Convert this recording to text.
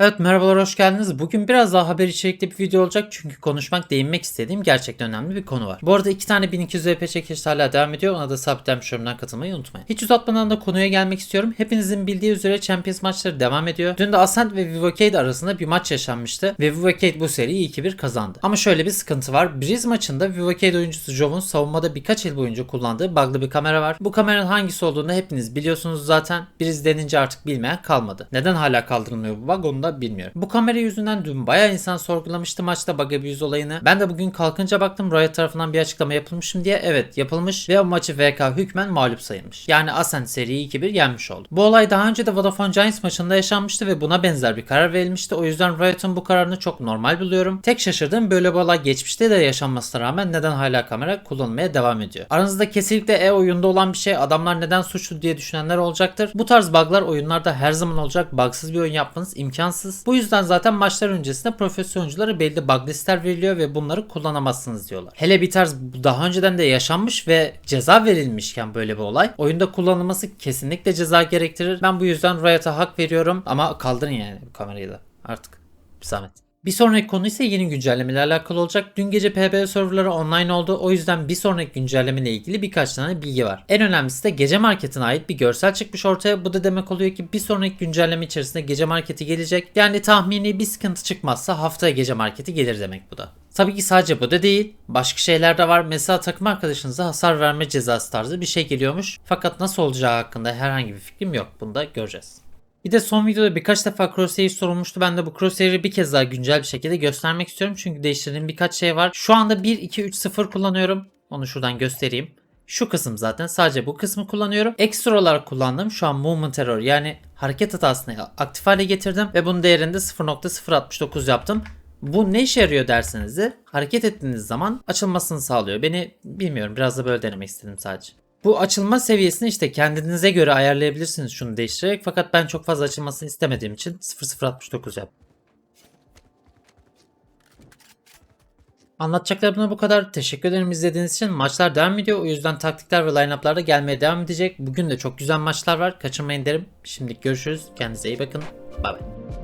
Evet merhabalar hoş geldiniz. Bugün biraz daha haber içerikli bir video olacak çünkü konuşmak, değinmek istediğim gerçekten önemli bir konu var. Bu arada iki tane 1200 VP çekilişi hala devam ediyor. Ona da sabitlenmiş yorumdan katılmayı unutmayın. Hiç uzatmadan da konuya gelmek istiyorum. Hepinizin bildiği üzere Champions maçları devam ediyor. Dün de Ascent ve Vivocade arasında bir maç yaşanmıştı ve Vivocade bu seriyi 2-1 kazandı. Ama şöyle bir sıkıntı var. Breeze maçında Vivocade oyuncusu Jov'un savunmada birkaç yıl boyunca kullandığı bug'lı bir kamera var. Bu kameranın hangisi olduğunu hepiniz biliyorsunuz zaten. Breeze denince artık bilmeyen kalmadı. Neden hala kaldırılmıyor bu bug onu da bilmiyorum. Bu kamera yüzünden dün bayağı insan sorgulamıştı maçta bug abuse olayını. Ben de bugün kalkınca baktım Riot tarafından bir açıklama yapılmışım diye. Evet yapılmış ve o maçı VK hükmen mağlup sayılmış. Yani Ascent seriyi 2-1 yenmiş oldu. Bu olay daha önce de Vodafone Giants maçında yaşanmıştı ve buna benzer bir karar verilmişti. O yüzden Riot'un bu kararını çok normal buluyorum. Tek şaşırdığım böyle bir olay geçmişte de yaşanmasına rağmen neden hala kamera kullanılmaya devam ediyor. Aranızda kesinlikle e oyunda olan bir şey adamlar neden suçlu diye düşünenler olacaktır. Bu tarz bug'lar oyunlarda her zaman olacak. Bugsız bir oyun yapmanız imkansız. Bu yüzden zaten maçlar öncesinde profesyonel oyunculara belli bug veriliyor ve bunları kullanamazsınız diyorlar. Hele bir tarz daha önceden de yaşanmış ve ceza verilmişken böyle bir olay oyunda kullanılması kesinlikle ceza gerektirir. Ben bu yüzden Riot'a hak veriyorum ama kaldırın yani kamerayı da artık. Bir zahmet. Bir sonraki konu ise yeni güncellemeyle alakalı olacak. Dün gece PB serverları online oldu. O yüzden bir sonraki güncelleme ile ilgili birkaç tane bilgi var. En önemlisi de gece marketine ait bir görsel çıkmış ortaya. Bu da demek oluyor ki bir sonraki güncelleme içerisinde gece marketi gelecek. Yani tahmini bir sıkıntı çıkmazsa haftaya gece marketi gelir demek bu da. Tabii ki sadece bu da değil. Başka şeyler de var. Mesela takım arkadaşınıza hasar verme cezası tarzı bir şey geliyormuş. Fakat nasıl olacağı hakkında herhangi bir fikrim yok. Bunu da göreceğiz. Bir de son videoda birkaç defa Crosshair sorulmuştu. Ben de bu Crosshair'i bir kez daha güncel bir şekilde göstermek istiyorum. Çünkü değiştirdiğim birkaç şey var. Şu anda 1, 2, 3, 0 kullanıyorum. Onu şuradan göstereyim. Şu kısım zaten sadece bu kısmı kullanıyorum. Ekstra olarak kullandığım şu an Movement Error yani hareket hatasını aktif hale getirdim. Ve bunun değerinde 0.069 yaptım. Bu ne işe yarıyor derseniz de hareket ettiğiniz zaman açılmasını sağlıyor. Beni bilmiyorum biraz da böyle denemek istedim sadece. Bu açılma seviyesini işte kendinize göre ayarlayabilirsiniz şunu değiştirerek fakat ben çok fazla açılmasını istemediğim için 0069 yaptım. Anlatacaklarım bu kadar. Teşekkür ederim izlediğiniz için. Maçlar devam ediyor. O yüzden taktikler ve line-up'lar da gelmeye devam edecek. Bugün de çok güzel maçlar var. Kaçırmayın derim. Şimdilik görüşürüz. Kendinize iyi bakın. Bay bay.